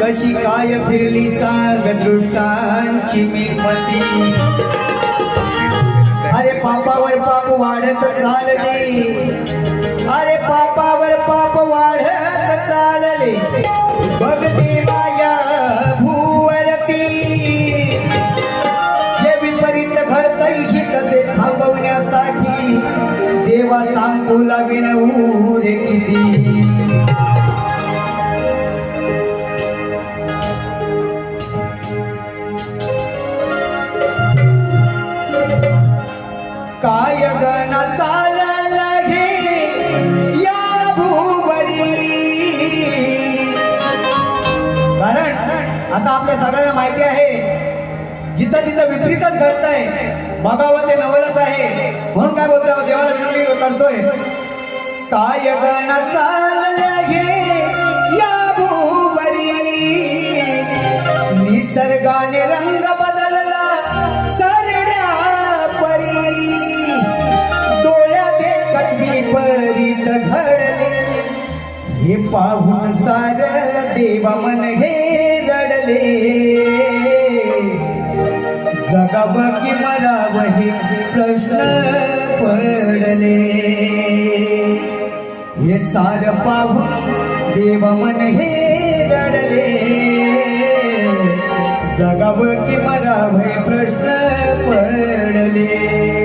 कशी काय फिरली सांग दृष्टांची मिरमती अरे पापावर पाप वाढत चालले. अरे पापावर पाप वाढत चालले. बघ देवाया काय गण चालल घे या भूवरी कारण आता आपल्या सगळ्यांना माहिती आहे जिथं तिथं विपरीतच घडतंय बघावं ते नवलच आहे. म्हणून काय बोलतोय देवाला विनवणी करतोय. काय गण चालल घे या भूवरी निसर्गाने घडीत घडले हे पाहून सार देवा मन हे रडले. जगाव की मराव हे प्रश्न पडले. हे सार पाहून देवा मन हे रडले. जगाव की मराव हे प्रश्न पडले.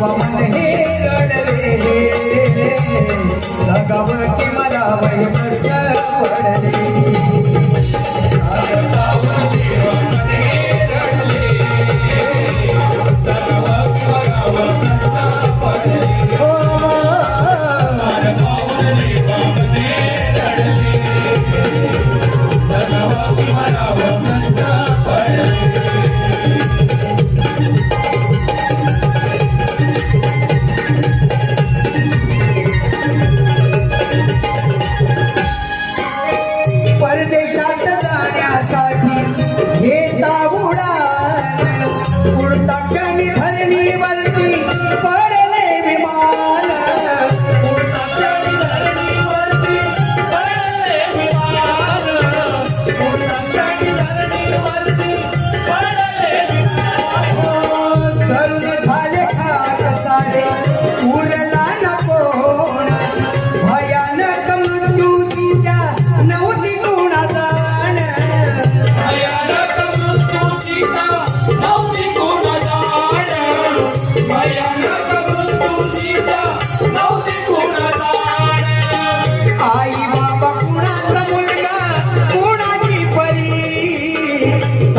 पाहून देवा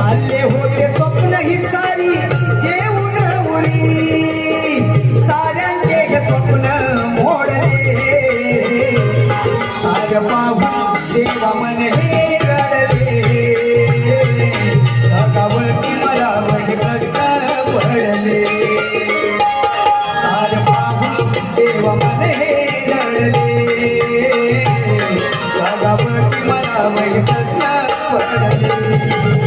चालले होते स्वप्न ही सारी घेऊन उरी. साऱ्यांचे हे स्वप्न मोडले. आज पाहू देवा मन हे रडले. भगावती मला वडकट पडले. आज पाहू देवा मन हे रडले. भगावती पडले.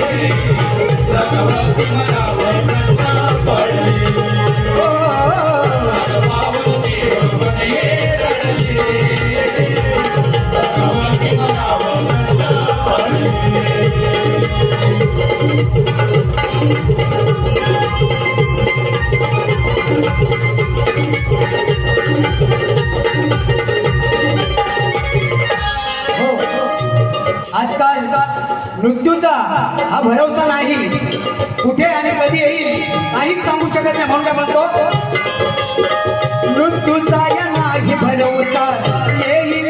मृत्यूचा हा भरोसा नाही. कुठे आणि कधी येईल काहीच सांगू शकत नाही. म्हणून काय म्हणतो मृत्यूचा या नाही भरोसा येईल